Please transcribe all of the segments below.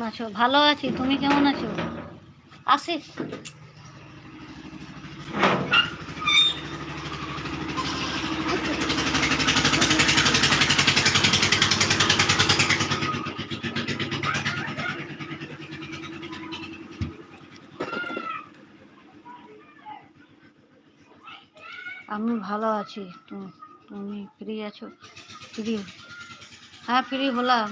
কেমন আছো? ভালো আছি, তুমি কেমন আছো? আসি আমি ভালো আছি তুমি ফ্রি আছো? ফ্রি হ্যাঁ ফ্রি হলাম।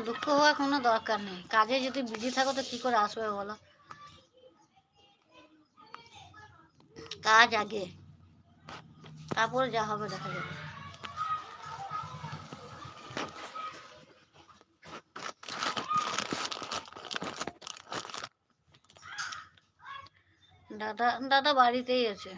দুঃখ হওয়ার কোনো দরকার নেই। কাজে যদি বিজি থাকো তো কি করে আসবে বলো? কাজ আগে। তারপরে যা হবে দেখা যাবে। দাদা দাদা বাড়িতেই আছে।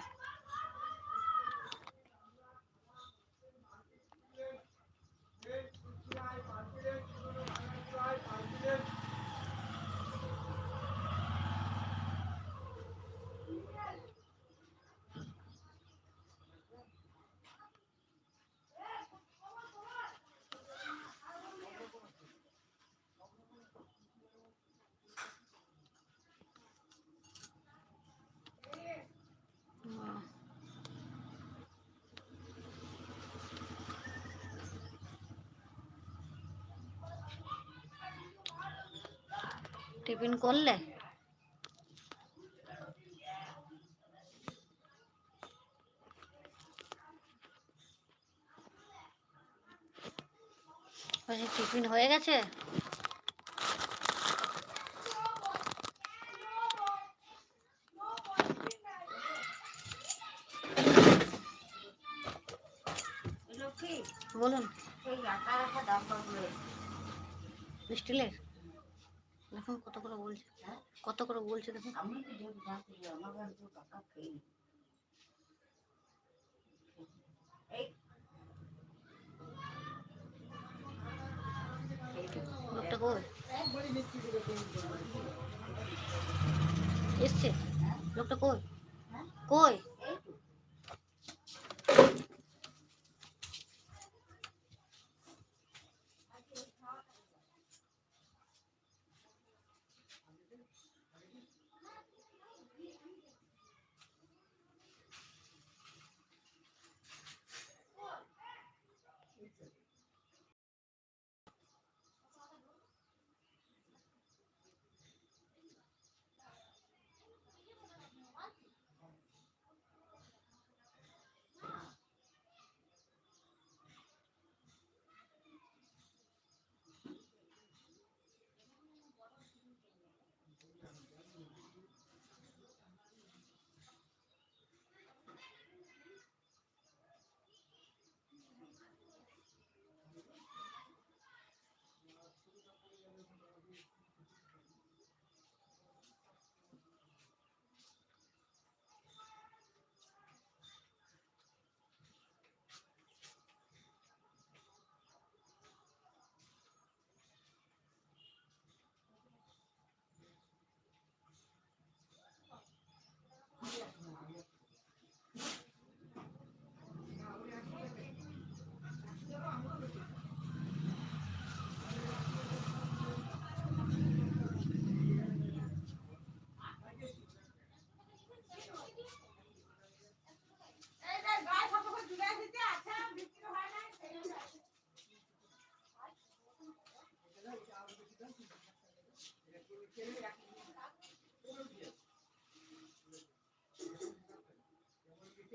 টিফিন করলে? বলছি টিফিন হয়ে গেছে? বলুন। স্টিলের দেখুন কত করে বলছে কত করে বলছে দেখুন লোকটা কই? এসছে। লোকটা কই? কই?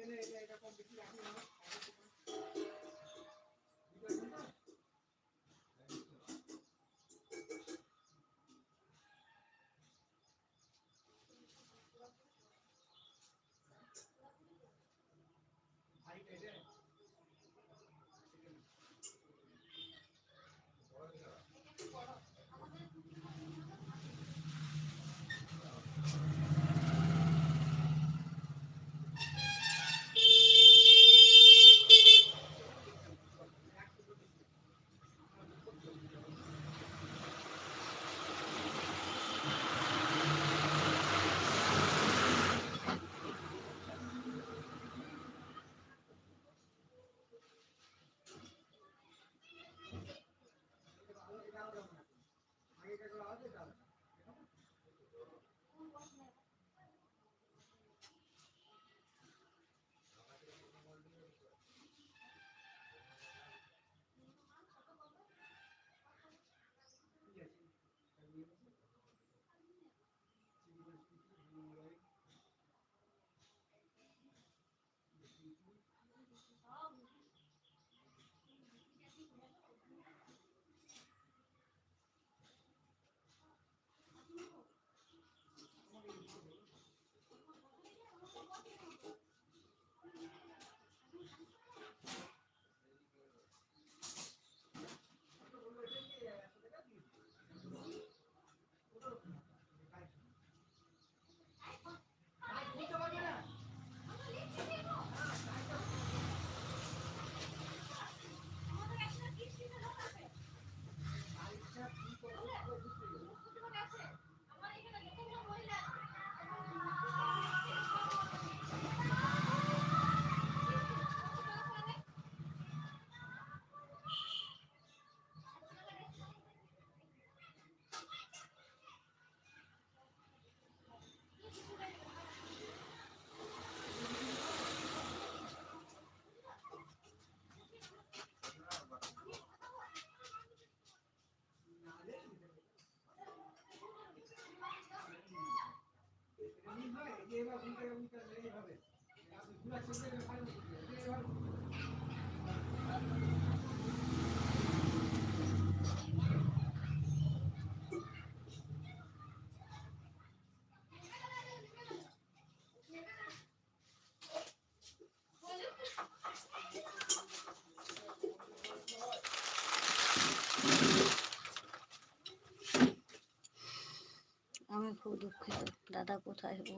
আমি খুব দুঃখিত। দাদা কোথায় ও?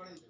40.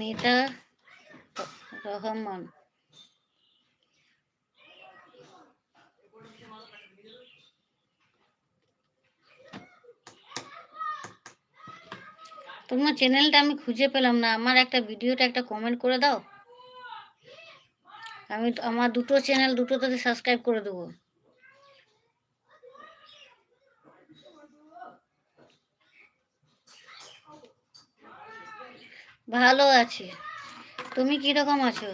মিতা রহমান। তোমার চ্যানেলটা আমি খুঁজে পেলাম না। আমার একটা ভিডিওটা একটা কমেন্ট করে দাও। আমি আমার দুটো চ্যানেল দুটোতে সাবস্ক্রাইব করে দেবো। ভালো আছি। তুমি কীরকম আছো?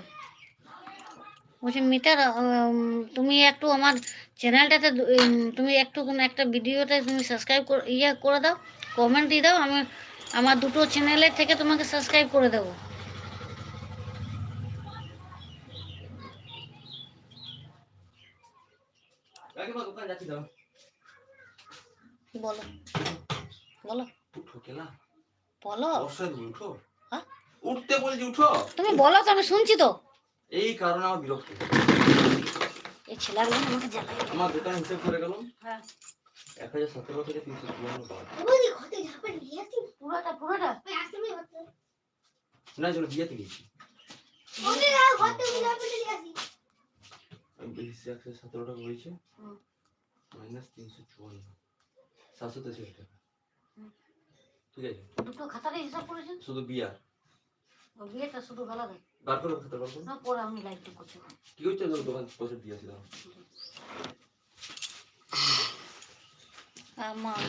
বলছি মিটার তুমি একটু আমার চ্যানেলটাতে তুমি একটু কোনো একটা ভিডিওতে তুমি সাবস্ক্রাইব ইয়ে করে দাও কমেন্ট দিয়ে দাও আমি আমার দুটো চ্যানেলের থেকে তোমাকে সাবস্ক্রাইব করে দেবো। বলো। বলো। বলো অবশ্যই তুমি উঠো হ্যাঁ? উঠতে বলছি উঠো। তুমি বলো তো আমি শুনছি তো। এই কারণে আমার বিরক্ত। এই ছেলেগুলো আমাকে জ্বালাই আমার দোকান হিসেব করে গেলাম। হ্যাঁ। এক হাজার সতেরো থেকে তিনশো চুয়ান্ন পুরোটা পুরোটা। না চলো বিয়েতে গেছি আমি একশো সতেরো টাকা হয়েছে। মাইনাস তিনশো চুয়ান্ন। সাতশো তেষট্টি টাকা। ঠিক আছে? দুটো খাতারে হিসাব করেছেন? শুধু বিয়ার। বিয়েটা শুধু ভালো দেয় বার করো খাতা বার করো না পরে আমি লাইট করছি কি হচ্ছে তোর দোকান বছর দিয়েছি দাও আমার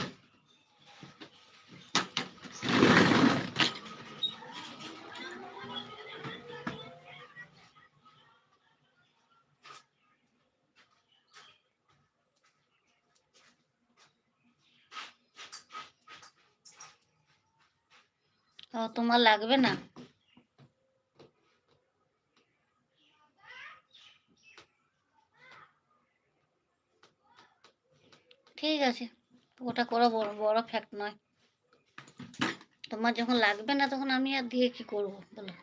তোমার লাগবে না? ঠিক আছে, ওটা করা, বড় বড় ফ্যাক্ট নয়। তোমার যখন লাগবে না, তখন আমি আর দিয়ে কি করব, বলো?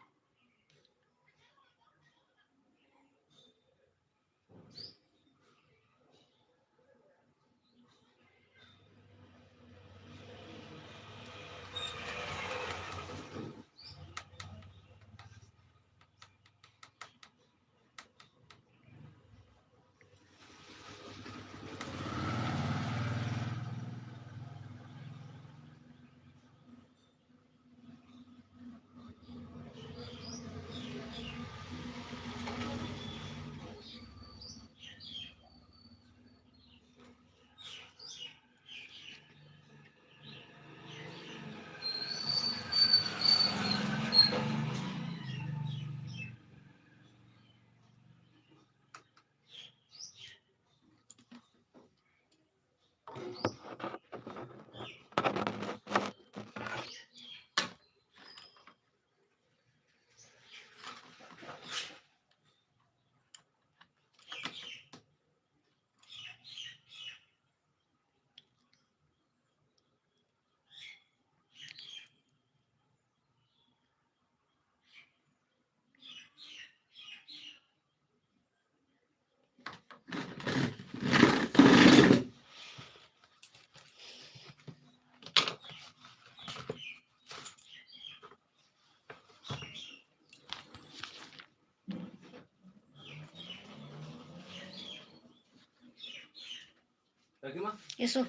এসো।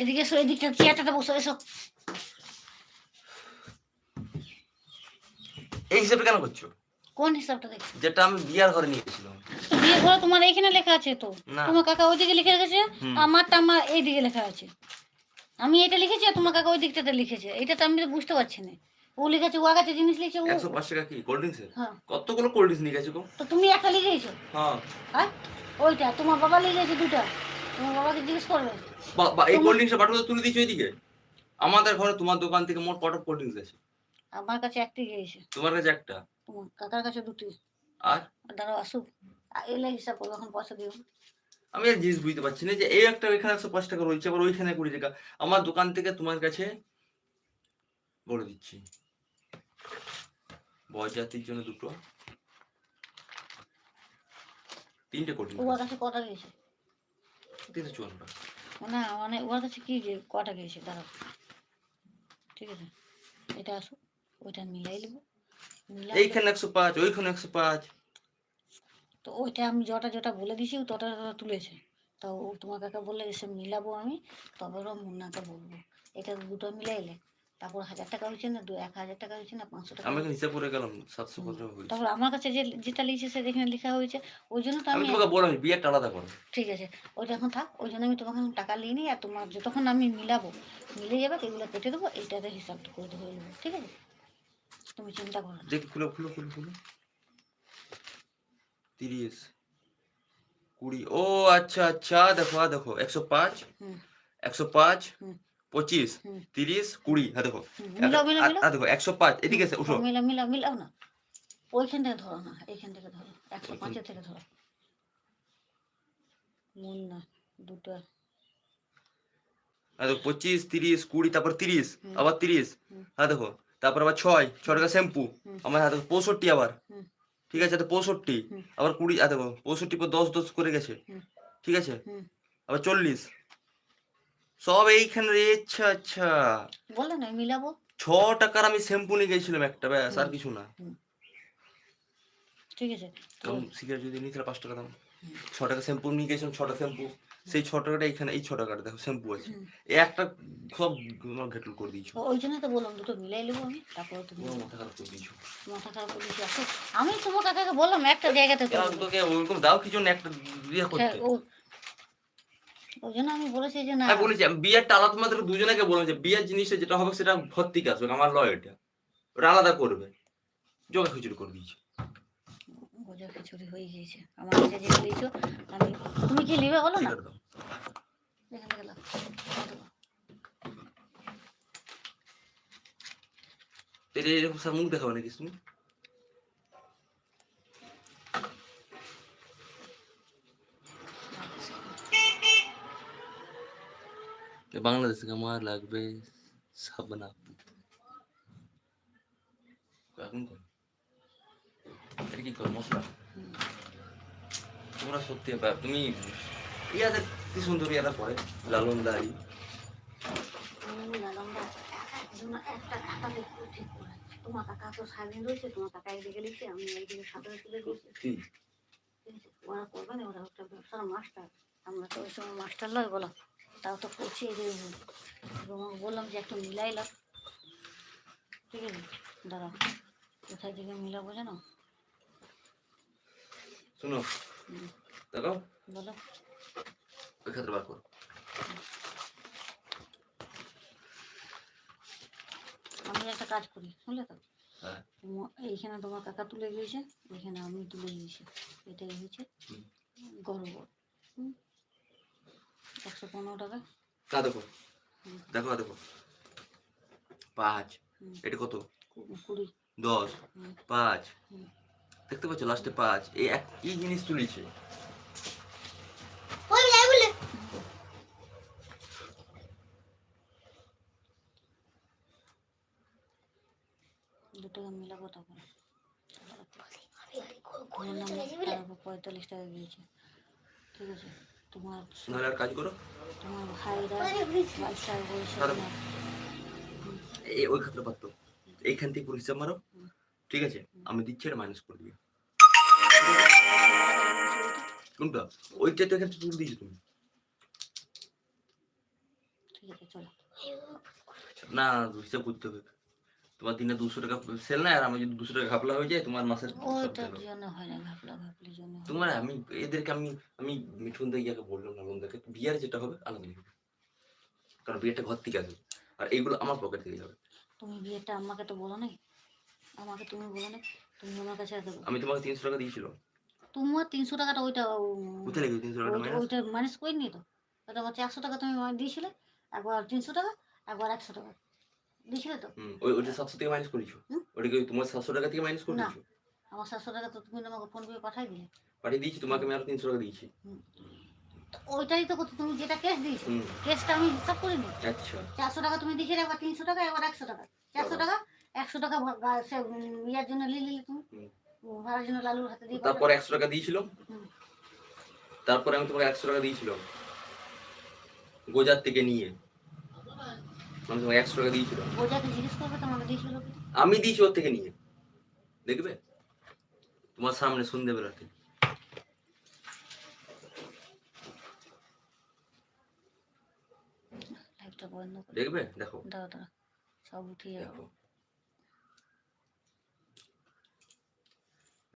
এদিকে এসো এদিকটা চেয়ারটাতে বসো এসো। এই হিসেবে কেন করছ? কোন হিসাবটা দেখছ? যেটা আমি বিয়ার ঘরে নিয়ে গেছিলাম। বিয়ে ঘরে তোমার এইখানে লেখা আছে তো? তোমার কাকা ওইদিকে লিখে রেখেছে আমারটা আমার এইদিকে লেখা আছে। আমি এটা লিখেছি আর তোমার কাকা ওই দিকটাতে লিখেছে। এটা তো আমি তো বুঝতে পারছি না। ও লিখেছে ও কাছে জিনিস লিখেছে ও একশো পাঁচ টাকা কি? কোল্ড ড্রিঙ্কসের হ্যাঁ। কতগুলো কোল্ড ড্রিঙ্কস নিয়ে গেছো তো তুমি একটা লিখেছো? হ্যাঁ। হ্যাঁ ওইটা তোমার বাবা লিখেছে দুটা। তোমার বাবাকে জিজ্ঞেস করবে। বা- বা এই তোমার- কোল্ড ড্রিঙ্কসের বাটুটা তুলে দিয়েছ এদিকে? আমাদের ঘরে তোমার দোকান থেকে মোট কটা কোল্ড ড্রিঙ্কস আছে? আমার কাছে একটি গিয়েছে তোমার কাছে একটা? তোমার কাকার কাছে দুটি। আর? আর দাঁড়াও আসুক এলে হিসাব করব এখন পয়সা দিও। আমি আর জিনিস বুঝতে পারছি না যে এই একটা ওইখানে একশো পাঁচ টাকা রয়েছে আবার ওইখানে কুড়ি টাকা। আমার দোকান থেকে তোমার কাছে বলে দিচ্ছি। বরযাত্রীর জন্য দুটো। তিনটে কোটি ওর কাছে কটা গিয়েছে তিনশো চলবে না মানে ওর কাছে কি যে কটা গিয়েছে দাঁড়াও। ঠিক আছে? এটা আসো ওইটা মিলাই নেব। এইখানে একশো পাঁচ ওইখানে একশো পাঁচ। তো ওইটা আমি যটা যটা বলে দিছি তটা তটা তুলেছে। তা ও তোমার কাকা বললে এসে মিলাবো আমি তবে ওরা মুন্নাকে বলব। এটা দুটো মিলাইলে। তারপর হাজার টাকা হয়েছে না দু এক হাজার টাকা হয়েছে না পাঁচশো টাকা আমি হিসাব করে গেলাম সাতশো কত তারপর আমার কাছে যে যেটা লিখেছে সেটা এখানে লেখা হয়েছে। ওই জন্য তো আমি তোমাকে বললাম বিয়েটা আলাদা করো। ঠিক আছে। ওইটা এখন থাক ওই জন্য আমি তোমাকে এখন টাকা নিয়ে নিই আর তোমার যতক্ষণ আমি মিলাবো মিলে যাবে এগুলো কেটে দেবো এইটাতে হিসাবটা করে দেবো এগুলো ঠিক আছে? তুমি চিন্তা করো দেখি খুলো খুলো খুলো খুলো। তিরিশ কুড়ি ও আচ্ছা আচ্ছা দেখো দেখো একশো পাঁচ হুম। একশো পাঁচ। পঁচিশ। তিরিশ কুড়ি। হ্যাঁ দেখো। দেখো একশো পাঁচ। এদিকে উঠো। মিলাও মিলাও মিলাও না। ওইখান থেকে ধরো না এইখান থেকে ধরো। একশো পাঁচের থেকে ধরো। মন না দুটো। হ্যাঁ দেখো পঁচিশ তিরিশ কুড়ি তারপর তিরিশ। আবার তিরিশ। হ্যাঁ দেখো তারপর আবার ছয়। টাকা শ্যাম্পু। আমার হ্যাঁ দেখো পঁয়ষট্টি আবার। ঠিক আছে পঁয়ষট্টি। আবার কুড়ি আ দেখো পঁয়ষট্টি পর দশ দশ করে গেছে। ঠিক আছে? আবার চল্লিশ। সব এইখানে আচ্ছা আচ্ছা। বললে না মিলাবো। ছ টাকার আমি শ্যাম্পু নিয়ে গেছিলাম একটা ব্যাস আর কিছু না। ঠিক আছে। কারণ সিগারেট যদি নিই তাহলে পাঁচ টাকা দাম। ছ টাকা শ্যাম্পু নিয়ে গেছিলাম ছটা শ্যাম্পু। সেই ছ টাকাটা এখানে এই ছ টাকাটা দেখো শ্যাম্পু আছে। এই একটা সব আমার ঘেটুল করে দিয়েছ। ওই জন্য তো বললাম দুটো মিলাই নেব আমি তারপরে তুমি মাথা খারাপ করে দিয়েছ। মাথা খারাপ করে দিচ্ছি আসো আমি তোমার কাকাকে বললাম একটা জায়গাতে তোকে ওরকম দাও কি জন্য একটা বিয়ে হ্যাঁ, করতে। ওই জন্য আমি বলেছি যে না। আমি বলেছি আমি বিয়েরটা আলাদা তোমাদের দুজনকে বললাম যে বিয়ের জিনিসটা যেটা হবে সেটা ঘর থেকে আসবে আমার লয় এটা। ওটা আলাদা করবে। জগা খিচুড়ি করে দিয়েছ। গোজা খিচুড়ি হয়ে গিয়েছে। আমার কাছে যে দিয়েছ আমি তুমি কি নেবে বলো না? এখান এরকম মুখ দেখাবে নাকি তুমি বাংলাদেশ আমার লাগবে সাবনা এটা কি কর মশলা তোমরা সত্যি বা- তুমি ইয়াদের কি সুন্দর ইয়াদা পরে লালন দাড়ি আমি দা, একটা কাকা দেখতে তোমার কাকা তো সারাদিন রয়েছে তোমার কাকা একদিকে লিখছে আমি একদিকে সাঁতার তুলে দিয়েছি? ওরা করবে না ওরা একটা ব্যবসার মাস্টার আমরা তো ওই সময় মাস্টার লয় বলো তাও তো এই যে তোমাকে বললাম যে একটু মিলাইলাম ঠিক আছে দাঁড়াও। কোথায় থেকে মিলাবো জানো? শোনো দেখো বলো। ওই ক্ষেত্রে বার করো। আমি একটা কাজ করি বুঝলে তো? হ্যাঁ। এইখানে তোমার কাকা তুলে দিয়েছে এইখানে আমি তুলে দিয়েছি। এটাই হয়েছে গর্ব হুম। একশো পনেরো টাকা। তা দেখো। দেখো দেখো। পাঁচ। এটা কত? কুড়ি। দশ। পাঁচ। দেখতে পাচ্ছ লাস্টে পাঁচ। এই এক এই জিনিস তুলেছে। দু টাকা মিলাবো তারপরে পঁয়তাল্লিশ টাকা দিয়েছে। ঠিক আছে? তোমার নাহলে আর কাজ করো? তোমার ভাইরা এই ওই ক্ষেত্রে পারতো এইখান থেকে পুরো হিসাব মারো। ঠিক আছে? আমি দিচ্ছি এটা মাইনাস করে দিবে কোনটা? ওইটা তো এখানে তুলে দিয়েছ তুমি। না হিসাব করতে হবে। তোমার দিনে দুশো টাকা সেল না আর আমি যদি দুশো টাকা ঘাপলা হয়ে যায় তোমার মাসের জন্য হয় না ঘাপলা ঘাপলির জন্য তোমার আমি এদেরকে আমি আমি মিঠুন দাইয়াকে বললাম না বন্ধুকে বিয়ার যেটা হবে আলাদা লিখবে কারণ বিয়েটা ঘর থেকে আসবে। আর এইগুলো আমার পকেট থেকে যাবে। তুমি বিয়েটা আমাকে তো বলো নাই আমাকে তুমি বলো নাই তুমি আমার কাছে দেবো আমি তোমাকে তিনশো টাকা দিয়েছিলাম তোমার তিনশো টাকাটা ওইটা কোথায় লেগে তিনশো টাকা ওইটা ওইটা মাইনাস করে নিয়ে তো? ওটা আমার চারশো টাকা তুমি দিয়েছিলে একবার তিনশো টাকা একবার একশো টাকা। দিয়েছিলে তো? ওই ওইটা সাতশো থেকে মাইনাস করেছ? হুম? ওটাকে তোমার সাতশো টাকা থেকে মাইনাস করে আমার সাতশো টাকা তো তুমি আমাকে ফোন করে পাঠাই দিলে। পাঠিয়ে দিয়েছি তোমাকে আমি আরও তিনশো টাকা দিয়েছি। ওইটাই তো তুমি যেটা ক্যাশ দিয়েছ ক্যাশটা আমি হিসাব করে নিই। আচ্ছা। চারশো টাকা তুমি দিয়েছিলে একবার তিনশো টাকা একবার একশো টাকা। চারশো টাকা একশো টাকা ইয়ার জন্য নিয়ে নিলে তুমি। ভাড়ার জন্য লালুর হাতে দিয়ে তারপর একশো টাকা দিয়েছিলাম। হুম। তারপরে আমি তোমাকে একশো টাকা দিয়েছিলাম। গোজার থেকে নিয়ে। আমি তোমাকে একশো টাকা দিয়েছিল আমি দিয়েছি ওর থেকে নিয়ে। দেখবে? তোমার সামনে সন্ধ্যেবেলাতে দেখবে? দেখো। দাও দাও। সব উঠিয়ে যাব দেখো